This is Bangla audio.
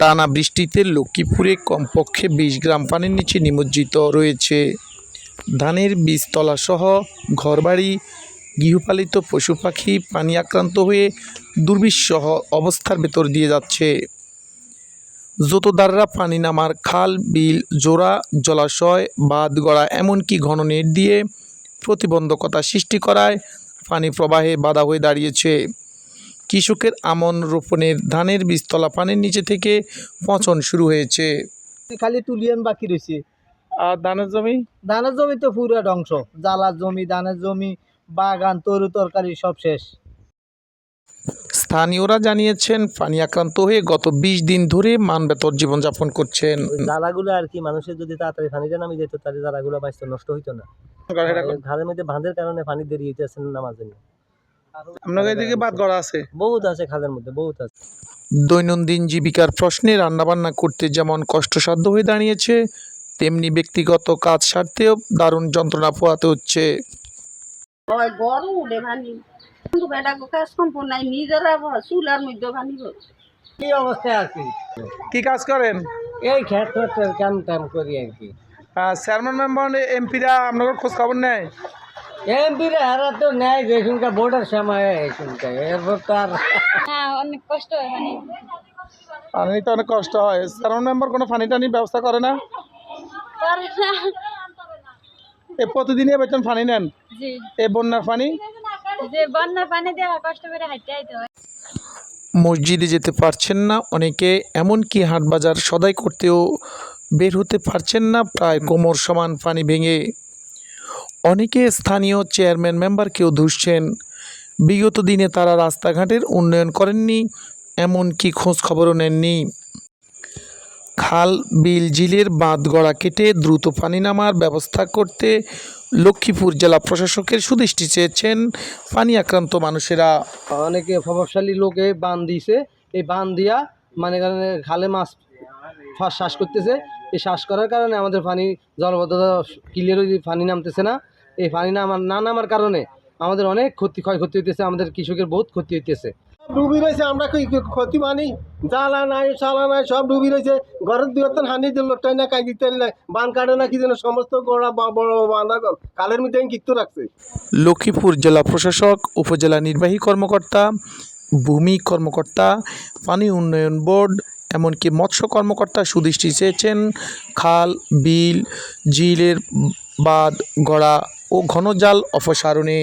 টানা বৃষ্টিতে লক্ষ্মীপুরে কমপক্ষে বিশ গ্রাম পানির নিচে নিমজ্জিত রয়েছে। ধানের বীজতলা সহ ঘরবাড়ি, গৃহপালিত পশু পাখি পানি আক্রান্ত হয়ে দুর্বিষহ অবস্থার ভেতর দিয়ে যাচ্ছে। জোতদাররা পানি নামার খাল, বিল, জোড়া, জলাশয় বাঁধ গড়া এমনকি ঘন নেট দিয়ে প্রতিবন্ধকতা সৃষ্টি করায় পানি প্রবাহে বাধা হয়ে দাঁড়িয়েছে। কৃষকের আমন রোপণের ধানের বীজতলা পানির নিচে থেকে পচন শুরু হয়েছে। খালি তুলিয়ান বাকি রয়েছে। আর ধানের জমি? ধানের জমি তো পুরো ধ্বংস। জ্বালার জমি ধানের জমি বাগান তরু তরকারি সব শেষ। স্থানীয়রা জানিয়েছেন পানি আক্রান্ত হয়ে গত বিশ দিন ধরে মান মানবেতর জীবনযাপন করছেন। জ্বালাগুলো আর কি মানুষের যদি তাড়াতাড়ি পানিটা নামি যেত তাহলে জ্বালাগুলো বাঁচতো নষ্ট হইতো না। ঘরের মধ্যে বাঁধের কারণে পানি দেরি হইতেছে নামার জন্য এদিকে বাদ গড়া আছে? বহুত আছে খালের মধ্যে বহুত আছে। দৈনন্দিন জীবিকার প্রশ্নে রান্নাবান্না করতে যেমন কষ্টসাধ্য হয়ে দাঁড়িয়েছে তেমনি ব্যক্তিগত কাজ সারতেও দারুণ যন্ত্রণা পোহাতে হচ্ছে। হয় কি অবস্থায় আছি? কি কাজ করেন? এই খেত কাম টাম করি আর কি। চেয়ারম্যান মেম্বার এমপিরা আপনাদের খোঁজ খবর নেয় এমপির হারা তো নেয় যে এখানকার ভোটের সময় এখানকার। এরপর হ্যাঁ অনেক কষ্ট হয় মানে। পানি তো অনেক কষ্ট হয়। চেয়ারম্যান মেম্বার কোনো পানি টানি ব্যবস্থা করে না? এ প্রতিদিনই বেতন পানি নেন? জি। এই বন্যার পানি? বন্যার পানি দেওয়া কষ্ট করে হাঁটতে আইতে হয় মসজিদে যেতে পারছেন না অনেকে এমনকি হাট বাজার সদাই করতেও বের হতে পারছেন না, প্রায় কোমর সমান পানি ভেঙে। অনেকে স্থানীয় চেয়ারম্যান মেম্বারকেও ধুসছেন। বিগত দিনে তারা রাস্তাঘাটের উন্নয়ন করেননি, এমনকি খোঁজ খবরও নেননি। খাল, বিল জিলের বাঁধ গড়া কেটে দ্রুত পানি নামার ব্যবস্থা করতে লক্ষ্মীপুর জেলা প্রশাসকের সুদৃষ্টি চেয়েছেন পানি আক্রান্ত মানুষেরা। অনেকে প্রভাবশালী লোকে বান দিয়েছে। এই বান দিয়া মানে খালে মাছ শ্বাস করতেছে। এই শ্বাস করার কারণে আমাদের পানি জলবদ্ধতা ক্লিয়ার হয়ে পানি নামতেছে না। এই পানি নামার না নামার কারণে আমাদের অনেক ক্ষতি ক্ষয়ক্ষতি হইতেছে আমাদের কৃষকের বহুত ক্ষতি হইতেছে। ডুবি রয়েছে আমরা কি ক্ষতি মানি? জ্বালা নাই চালা নাই সব ডুবি রয়েছে ঘরের দুয়ার হানি দিল লোকটাই না কাই দিতে নাই। বান কাটে না কি যেন সমস্ত গোড়া বা- বড় বাঁধা কালের মধ্যে আমি কিত্তু রাখছে। লক্ষ্মীপুর জেলা প্রশাসক উপজেলা নির্বাহী কর্মকর্তা ভূমি কর্মকর্তা পানি উন্নয়ন বোর্ড এমনকি মৎস্য কর্মকর্তা সুদৃষ্টি চেয়েছেন খাল বিল জিলের বাঁধ গড়া ও ঘনজাল অপসারণে।